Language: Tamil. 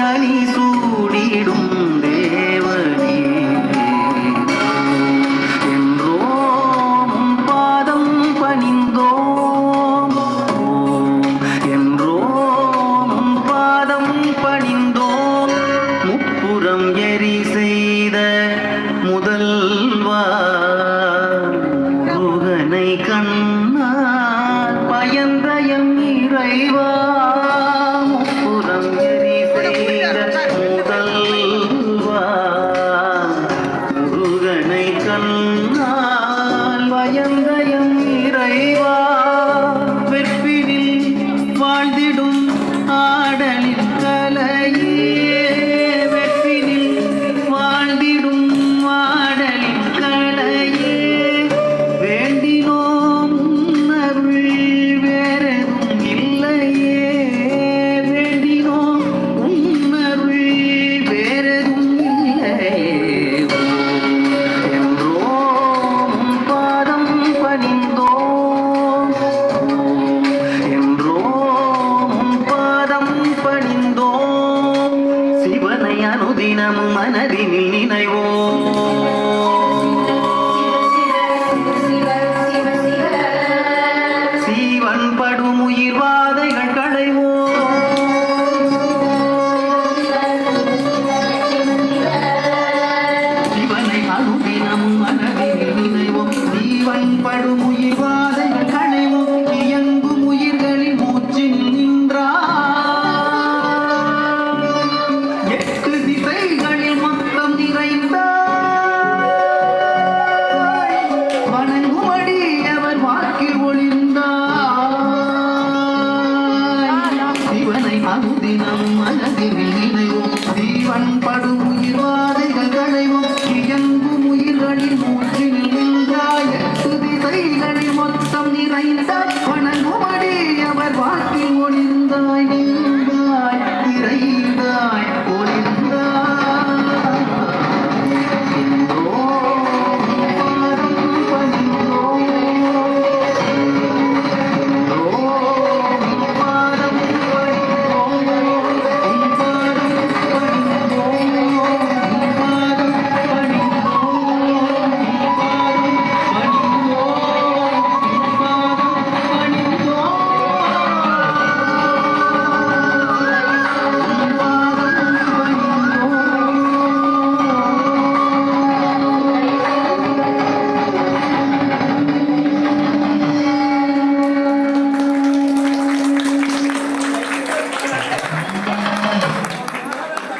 மலையாளி சூடிடும். அனுதினமும் மனதினில் நினைவோம். சீவன் படும் உயிர்